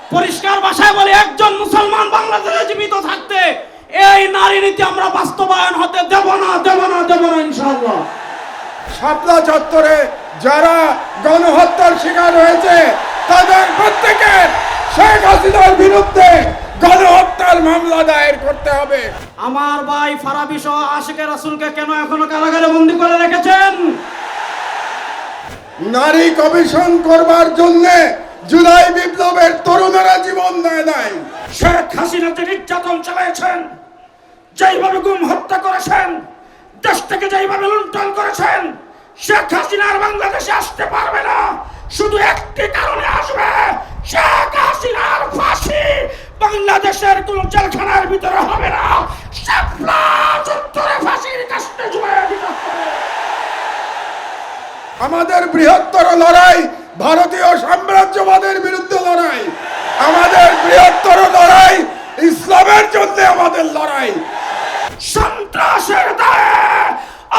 পরিষ্কার ভাষায় বলি একজন মুসলমান বাংলাদেশে জীবিত থাকতে এই নারী নীতি আমরা বাস্তবায়ন হতে দেব না দেব না দেব না ইনশাআল্লাহ। শাপলা চত্বরে যারা গণহত্যার শিকার হয়েছে তাদের প্রত্যেকের শেখ হাসিনার বিরুদ্ধে গণহত্যার মামলা দায়ের করতে হবে। আমার ভাই ফারাবি সহ আশিকে রাসুলকে কেন এখনও কারাগারে বন্দি করে রেখেছেন? নারী কমিশন করবার জন্য জুলাই বিপ্লবের তরুণেরা জীবন দেয় নাই। শেখ হাসিনা যে নির্যাতন চালিয়েছেন যেইভাবে গুম হত্যা করেছেন দেশ থেকে যেইভাবে লুণ্ঠন করেছেন শেখ হাসিনার বাংলাদেশে আসতে পারবে না। শুধু একটি কারণে আসবে শেখ হাসিনার ফাঁসি। বাংলাদেশের কোন জেলখানার ভিতরে হবে না। ফাঁসির কাছে ঝুলিয়ে দিতে হবে। আমাদের বৃহত্তর লড়াই ভারতীয় সাম্রাজ্যবাদের বিরুদ্ধে লড়াই আমাদের বৃহত্তর লড়াই ইসলামের জন্য আমাদের লড়াই সন্ত্রাসের দায়ে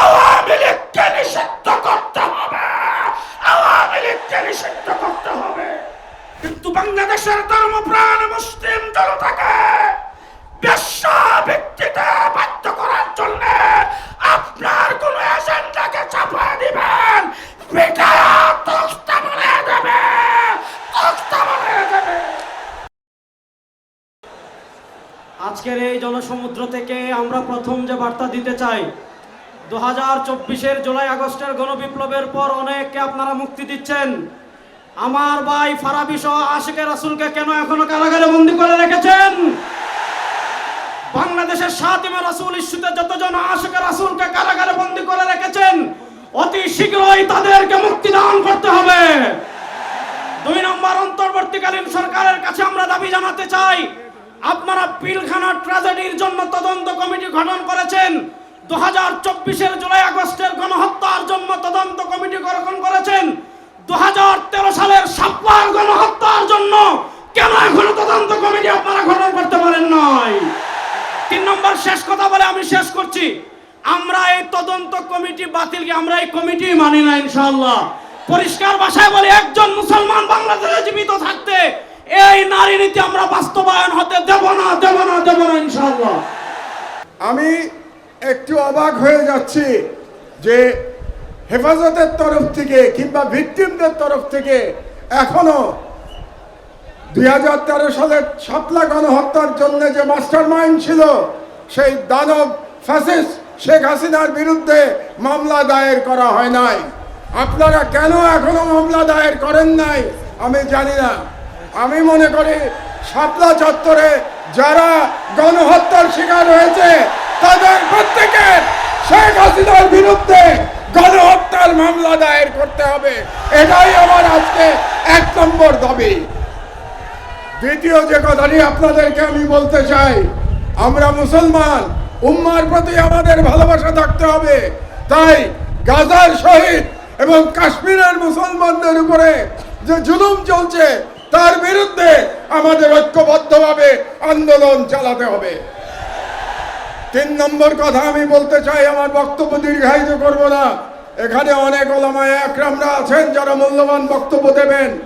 আওয়ামী লীগকে নিষিদ্ধ করতে হবে আওয়ামী লীগকে নিষিদ্ধ করতে হবে কিন্তু বাংলাদেশের ধর্মপ্রাণ মুসলিম জনতাকে বেশ্যা ভিত্তিতে বাধ্য করার জন্য আপনার কোন এজেন্ডাকে চাপা দিবেন। আজকের এই জনসমুদ্র থেকে আমরা প্রথম যে বার্তা দিতে চাই, দু হাজার চব্বিশের জুলাই আগস্টের গণবিপ্লবের পর অনেককে আপনারা মুক্তি দিচ্ছেন। আমার ভাই ফারাবি সহ আশিকে রাসুলকে কেন এখনও কারাগারে বন্দি করে রেখেছেন? বাংলাদেশের সাতিমা রাসুল ইস্যুতে যতজন আশিকে রাসুলকে কারাগারে বন্দি করে রেখেছেন, অতি শীঘ্রই তাদেরকে মুক্তি দান করতে হবে। দুই নম্বর অন্তর্বর্তীকালীন সরকারের কাছে আমরা দাবি জানাতে চাই, আপনারা পিলখানা ট্র্যাজেডির জন্য তদন্ত কমিটি গঠন করেছেন দু হাজার চব্বিশের জুলাই আগস্টের গণহত্যার জন্য তদন্ত কমিটি গঠন করেছেন দু হাজার তেরো সালের সাপ্লার গণহত্যার জন্য কেন এখনও তদন্ত কমিটি আপনারা গঠন করতে পারেন নাই? তিন নম্বর শেষ কথা বলে আমি শেষ করছি। আমরা এই তদন্ত কমিটি বাতিলকে আমরা এই কমিটি মানি না ইনশাআল্লাহ? পরিষ্কার ভাষায় বলি, একজন মুসলমান বাংলাদেশে জীবিত থাকতে এই নারী নীতি আমরা বাস্তবায়ন হতে দেব না দেব না দেব না ইনশাআল্লাহ। আমি একটু অবাক হয়ে যাচ্ছি যে হেফাজতের তরফ থেকে কিংবা ভিকটিমদের তরফ থেকে এখনও দুই হাজার তেরো সালের সাতলা গণহত্যার জন্য যে মাস্টার মাইন্ড ছিল, সেই দানব ফ্যাসিস্ট শেখ হাসিনার বিরুদ্ধে মামলা দায়ের করা হয় নাই। আপনারা কেন এখনও মামলা দায়ের করেন নাই, আমি জানি না। আমি মনে করি শাপলা চত্বরে যারা গণহত্যার শিকার হয়েছে, তাদের প্রত্যেকের শেখ হাসিনার বিরুদ্ধে গণহত্যার মামলা দায়ের করতে হবে। এটাই আমার আজকে এক নম্বর দাবি। দ্বিতীয় যে কথাটি আপনাদেরকে আমি বলতে চাই, আমরা মুসলমান, উম্মার প্রতি আমাদের ভালোবাসা থাকতে হবে। তাই গাজার শহীদ এবং কাশ্মীরের মুসলমানদের উপরে যে জুলুম চলছে, তার বিরুদ্ধে আমাদের ঐক্যবদ্ধভাবে আন্দোলন চালাতে হবে। তিন নম্বর কথা আমি বলতে চাই, আমার বক্তব্য দীর্ঘায়িত করব না। এখানে অনেক ওলামায় একরামরা আছেন যারা মূল্যবান বক্তব্য দেবেন।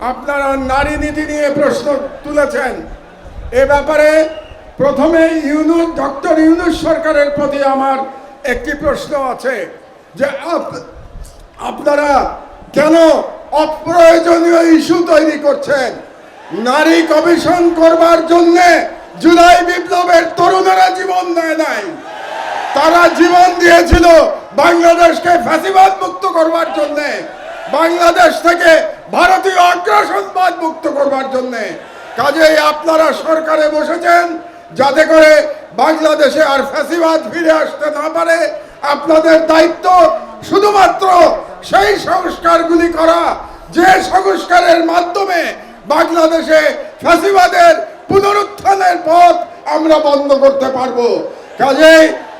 আপনারা নারী নীতি নিয়ে প্রশ্ন তুলেছেন। এ ব্যাপারে প্রথমে ইউনুস, ডক্টর ইউনুস সরকারের প্রতি আমার একটি প্রশ্ন আছে যে আপ- আপনারা কেন অপ্রয়োজনীয় ইস্যু তৈরি করছেন? নারী কমিশন করবার জন্যে জুলাই বিপ্লবের তরুণেরা জীবন দেয় নাই। তারা জীবন দিয়েছিল বাংলাদেশকে ফ্যাসিবাদ মুক্ত করবার জন্য, বাংলাদেশ থেকে ভারতীয় আগ্রাসনবাদ মুক্ত করবার জন্য। কাজেই আপনারা সরকারে বসেছেন, যাতে করে বাংলাদেশে আর ফ্যাসিবাদ ফিরে আসতে না পারে। আপনাদের দায়িত্ব শুধুমাত্র সেই সংস্কারগুলি করা, যে সংস্কারের মাধ্যমে বাংলাদেশে ফ্যাসিবাদের পুনরুত্থানের পথ আমরা বন্ধ করতে পারব। কাজেই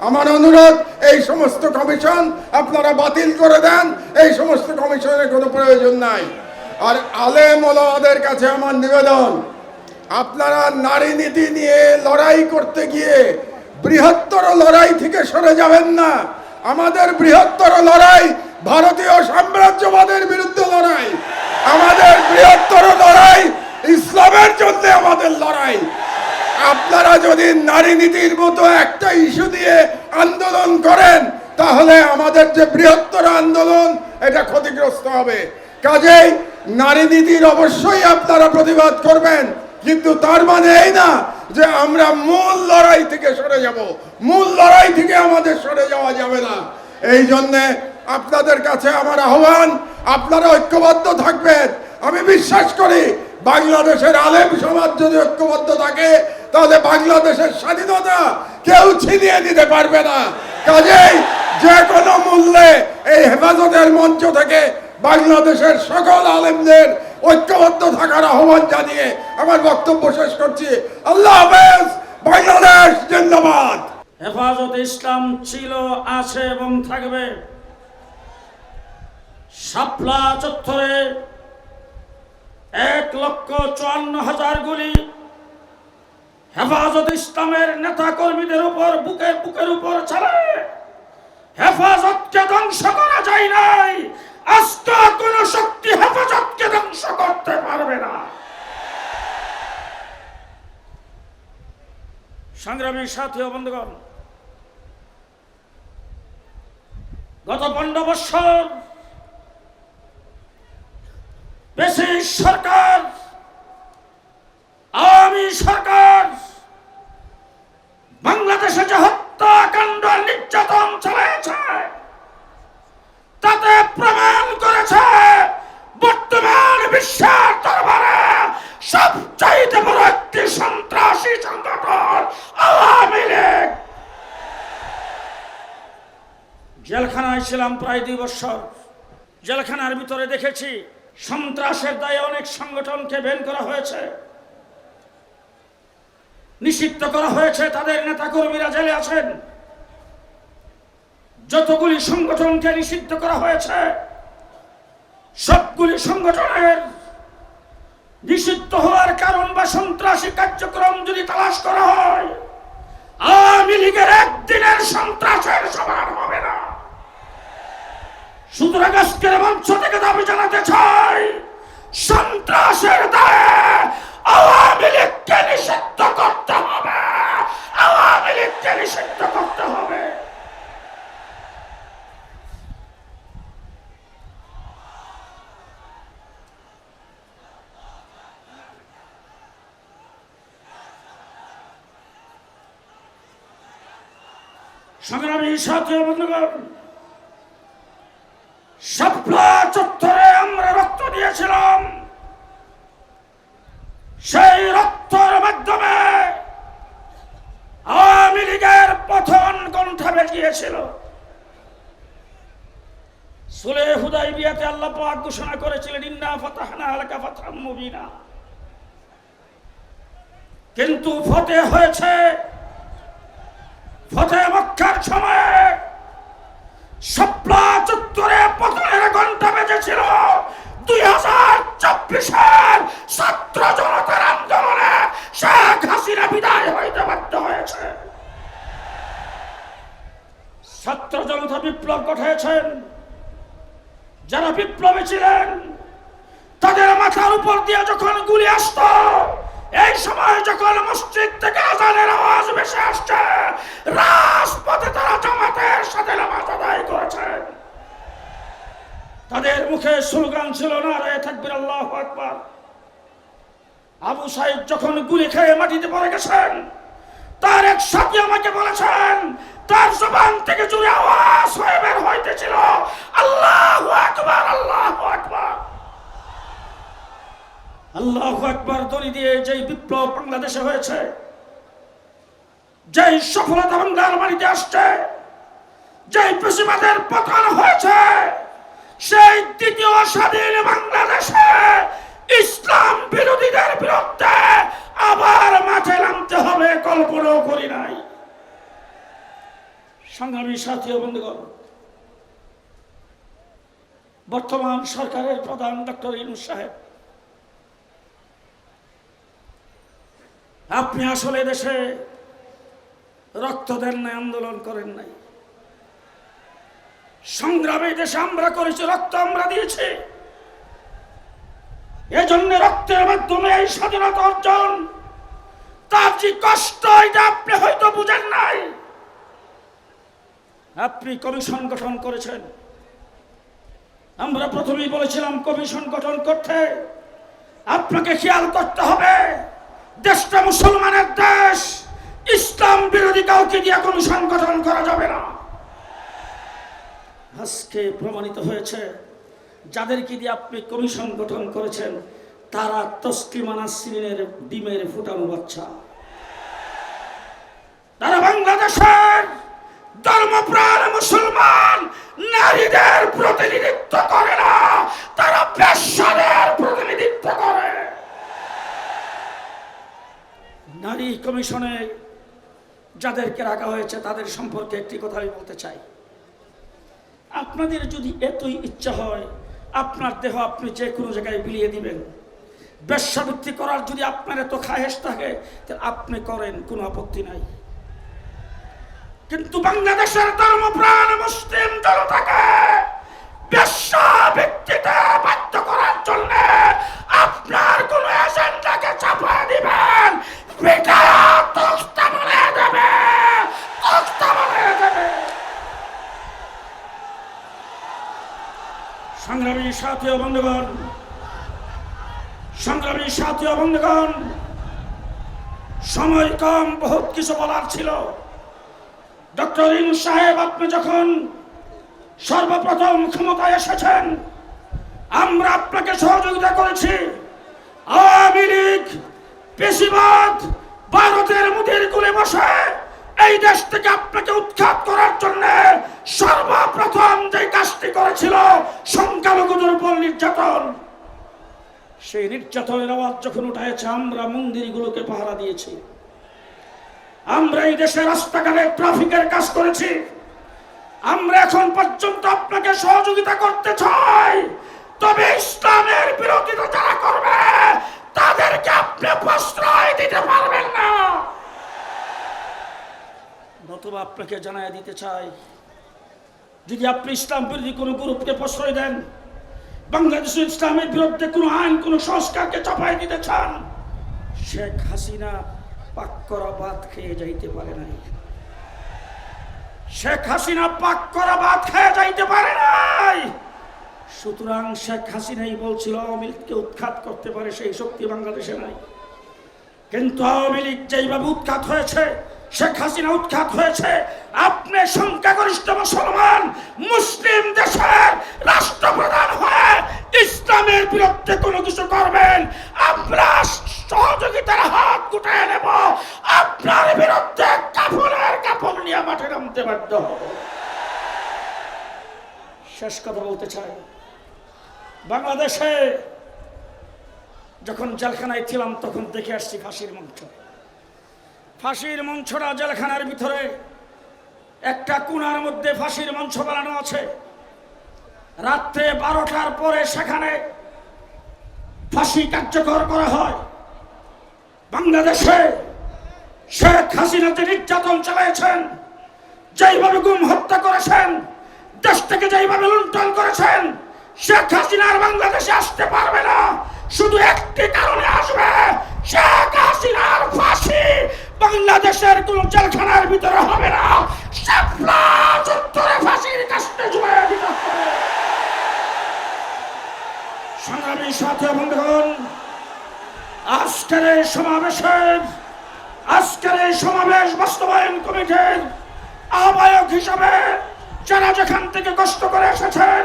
আমার অনুরোধ, এই সমস্ত কমিশন আপনারা বাতিল করে দেন। এই সমস্ত কমিশনের কোনো প্রয়োজন নাই। আর আলেম ওলামাদের কাছে আমার নিবেদন, আপনারা নারী নীতি নিয়ে লড়াই করতে গিয়ে বৃহত্তর লড়াই থেকে সরে যাবেন না। আমাদের বৃহত্তর লড়াই ভারতীয় সাম্রাজ্যবাদের বিরুদ্ধে লড়াই। আমাদের বৃহত্তর লড়াই ইসলামের জন্য আমাদের লড়াই। আপনারা যদি নারী নীতির মতো একটা ইস্যু দিয়ে আন্দোলন করেন, তাহলে আমাদের যে বৃহত্তর আন্দোলন, এটা ক্ষতিগ্রস্ত হবে। কাজেই নারী নীতির অবশ্যই আপনারা প্রতিবাদ করবেন, কিন্তু তার মানে এই না যে আমরা মূল লড়াই থেকে সরে যাব। মূল লড়াই থেকে আমাদের সরে যাওয়া যাবে না। এই জন্যে আপনাদের কাছে আমার আহ্বান, আপনারা ঐক্যবদ্ধ থাকবেন। আমি বিশ্বাস করি, বাংলাদেশের আলেম সমাজ যদি ঐক্যবদ্ধ থাকে তাহলে বাংলাদেশের স্বাধীনতা কেউ ছিনিয়ে নিতে পারবে না। কাজেই যে কোনো মূল্যে এই হেফাজতের মঞ্চ থেকে বাংলাদেশের সকল আলেমদের ঐক্যবদ্ধ থাকার আহ্বান জানিয়ে আমার বক্তব্য শেষ করছি। আল্লাহ হাফেজ, বাংলাদেশ জিন্দাবাদ। হেফাজত ইসলাম ছিল, আছে এবং থাকবে। শাপলা চত্বরে এক লক্ষ চুয়ান্ন হাজার গুলি হেফাজত ইসলামের নেতা কর্মীদের উপর, বুকের বুকের উপর ছাড়ে। হেফাজতকে ধ্বংস করা যায় নাই। আজকে কোন শক্তি হেফাজতকে ধ্বংস করতে পারবে না। সংগ্রামী সাথী বন্ধুগণ, গত পনেরো বৎসর বেশি সরকার আওয়ামী সরকার বাংলাদেশে যে হত্যাকাণ্ড নির্যাতন চালিয়েছে তাতে প্রমাণ করেছে বর্তমান বিশ্বের দরবারে সবচাইতে বড় একটি সন্ত্রাসী সংগঠন আওয়ামী লীগ। জেলখানায় ছিলাম প্রায় দুই বছর। জেলখানার ভিতরে দেখেছি, সন্ত্রাসের দায়ে অনেক সংগঠনকে বেন করা হয়েছে। নিষিদ্ধ করা হয়েছে, তাদের নেতাকর্মীরা জেলে আছেন। যতগুলি সংগঠনকে নিষিদ্ধ করা হয়েছে, সবগুলি সংগঠনের নিষিদ্ধ হওয়ার কারণ বা সন্ত্রাসী কার্যক্রম যদি তালাশ করা হয়, আওয়ামী লীগের একদিনের সন্ত্রাসের সমান হবে না। সুতরাং আজকের মঞ্চ থেকে দাবি জানাতে চাই, সন্ত্রাসের দায়ে আওয়ামী লীগকে নিষিদ্ধ করতে হবে। আওয়ামী লীগকে নিষিদ্ধ করতে হবে। সংগ্রামী সাথী বন্ধুগণ শাপলা চত্বরে আমরা রক্ত দিয়েছিলাম সেই রক্তের মাধ্যমে আওয়ামী লীগের পথন গিয়েছিল সুলে হুদাই বিয়াতে আল্লাহ পাক ঘোষণা করেছিলেন, ইন্না ফাতহাম মুবিনা। কিন্তু ফতে হয়েছে, ফতে মক্কার সময়ে শাপলা চত্বরে পতনের ঘণ্টা বেজেছিল। দুই হাজার চব্বিশের ছাত্র জনতার আন্দোলনে শেখ হাসিনা বিদায় হইতে বাধ্য হয়েছে। ছাত্র জনতা বিপ্লব ঘটিয়েছেন যারা বিপ্লবী ছিলেন, তাদের মাথার উপর দিয়ে যখন গুলি আসত, এই সময় যখন মসজিদ থেকে আজানের আওয়াজ ভেসে আসছে, রাজপথে তারা জামাতের সাথে নামাজ আদায় করেছেন তাদের মুখে স্লোগান ছিল না রে থাকবির আল্লাহ আকবার। আবু সাহেব যখন গুলি খেয়ে মাটিতে পড়ে গেছেন, তার এক সাথী আমাকে বলেছেন তার জবান থেকে জুড়ে আওয়াজ হয়ে বের হইতেছিল। আল্লাহ আকবার আল্লাহ আকবার। আল্লাহ আকবার দড়ি দিয়ে যেই বিপ্লব বাংলাদেশে হয়েছে, যেই সফলতা বাংলার বাড়িতে আসছে, যেই পেশিবাদের পতন হয়েছে, সেই দ্বিতীয় স্বাধীন বাংলাদেশে ইসলাম বিরোধীদের বিরুদ্ধে আবার মাঠে নামতে হবে, কল্পনাও করি নাই। সংগ্রামী সাথী বন্ধুগণ, বর্তমান সরকারের প্রধান ডক্টর ইনুস সাহেব, আপনি আসলে দেশে রক্ত দেন নাই, আন্দোলন করেন নাই। সংগ্রামে দেশে আমরা করেছি, রক্ত আমরা দিয়েছি। এজন্য রক্তের মাধ্যমে এই স্বাধীনতা অর্জন, তার যে কষ্ট, এটা আপনি হয়তো বুঝেন নাই। আপনি কমিশন গঠন করেছেন। আমরা প্রথমেই বলেছিলাম কমিশন গঠন করতে আপনাকে খেয়াল করতে হবে। দেশটা মুসলমানের দেশ। ইসলাম বিরোধী কাউকে দিয়ে কমিশন গঠন করা যাবে না। আজকে প্রমাণিত হয়েছে, যাদেরকে দিয়ে আপনি কমিশন গঠন করেছেন, তারা তসলিমানা সিরিনের ডিমের ফুটানো বাচ্চা। তারা বাংলাদেশের ধর্মপ্রাণ মুসলমান নারীদের প্রতিনিধিত্ব করে না, তারা পেশাদের প্রতিনিধিত্ব করে। নারী কমিশনে যাদেরকে রাখা হয়েছে, তাদের সম্পর্কে একটি কথা আমি বলতে চাই। আপনাদের যদি এতই ইচ্ছা হয়, আপনার দেহ আপনি যে কোনো জায়গায় বিলিয়ে দিবেন। বেশ্যাবৃত্তি করার যদি আপনার এত খাহেস থাকে তাহলে আপনি করেন, কোনো আপত্তি নাই। কিন্তু বাংলাদেশের ধর্মপ্রাণ মুসলিম জনতাকে বেশ্যাবৃত্তিতে বাধ্য করার জন্য আপনার কোন এজেন্ডাকে চাপা দিবেন। পিটায়া তক্তা বলে দেবে। দেবে। সংগ্রামী সাথী বন্ধুগণ, সংগ্রামী সাথী বন্ধুগণ, সময় কম, বহুত কিছু বলার ছিল। ডক্টর ইনু সাহেব, আপনি যখন সর্বপ্রথম ক্ষমতায় এসেছেন, আমরা আপনাকে সহযোগিতা করেছি। আওয়ামী লীগ পেশিবাদ ভারতের মুদির কুলে বসে এই দেশ থেকে আপনাকে উৎখাত করার জন্য সর্বপ্রথম যে কাজটি করেছিল সংখ্যালঘুদের উপর নির্যাতন, সেই নির্যাতনের আওয়াজ যখন উঠাইছে আমরা মন্দিরগুলোকে পাহারা দিয়েছি। আমরা এই দেশে রাস্তাঘাটে ট্রাফিকের কাজ করেছি। আমরা এখন পর্যন্ত আপনাকে সহযোগিতা করতে চাই। তবে ইসলামের বিরোধিতা যারা করবে, তাদেরকে আপনি প্রশ্রয় দিতে পারবেন না। নতুবা আপনাকে জানাই দিতে চাই, যদি আপনি ইসলাম বিরোধী কোনো গ্রুপকে প্রশ্রয় দেন, বাংলাদেশের ইসলামের বিরুদ্ধে কোনো আইন, কোনো সংস্কারকে চাপাই দিতে চান, শেখ হাসিনা পাক করা ভাত খেয়ে যাইতে পারে নাই। শেখ হাসিনা পাক করা ভাত খেয়ে যাইতে পারে নাই। সুতরাং শেখ হাসিনাই বলছিল, আওয়ামী লীগকে উৎখাত করতে পারে সেই শক্তি বাংলাদেশে নাই। কিন্তু আওয়ামী লীগ যেইভাবে উৎখাত হয়েছে, শেখ হাসিনা উৎখাত হয়েছে, আপনি সংখ্যাগরিষ্ঠ মুসলমান, মুসলিম দেশের রাষ্ট্রপ্রধান হয়ে ইসলামের বিরুদ্ধে কোনো কিছু করবেন, আমরা সহযোগিতার হাত গুটায় নেব। আপনার বিরুদ্ধে কাপড়ের কাপড় নিয়ে মাঠে নামতে বাধ্য শেষ কথা বলতে চাই। বাংলাদেশে যখন জেলখানায় ছিলাম, তখন দেখে আসছি ফাঁসির মঞ্চ। ফাঁসির মঞ্চটা জেলখানার ভিতরে একটা কোণার মধ্যে ফাঁসির মঞ্চ বানানো আছে। রাত্রে বারোটার পরে সেখানে ফাঁসি কার্যকর করা হয়। বাংলাদেশে শেখ হাসিনা যে নির্যাতন চালিয়েছেন, যেইভাবে গুম হত্যা করেছেন, দেশ থেকে যেইভাবে লুণ্ঠন করেছেন, শেখ হাসিনার বাংলাদেশে আসতে পারবে না। শুধু একটি কারণে আসবে, শেখ হাসিনার ফাঁসি। বাংলাদেশের কোন জেলখানার ভিতরে হবে না। ফাঁসির কাছে সংগ্রামী সাথে বন্ধুগণ আজকের এই সমাবেশের আজকের এই সমাবেশ বাস্তবায়ন কমিটির আহ্বায়ক হিসাবে যারা যেখান থেকে কষ্ট করে এসেছেন,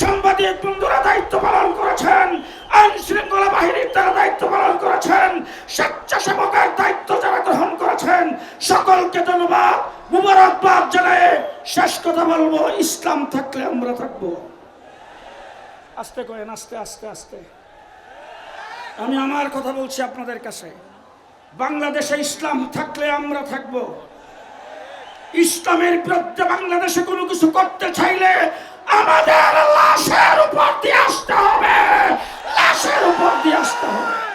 সাংবাদিক বন্ধুরা দায়িত্ব পালন করেছেন, আইন শৃঙ্খলা বাহিনীর তারা দায়িত্ব পালন করেছেন, স্বেচ্ছাসেবকের দায়িত্ব যারা গ্রহণ করেছেন, সকলকে ধন্যবাদ। মুবারকবাদ জানায় শেষ কথা বলব, ইসলাম থাকলে আমরা থাকব। আস্তে করেন আস্তে আস্তে আস্তে। আমি আমার কথা বলছি আপনাদের কাছে। বাংলাদেশে ইসলাম থাকলে আমরা থাকব। ইসলামের বিরুদ্ধে বাংলাদেশে কোনো কিছু করতে চাইলে আমাদের লাশের উপর দিয়ে আসতে হবে। লাশের উপর দিয়ে আসতে হবে।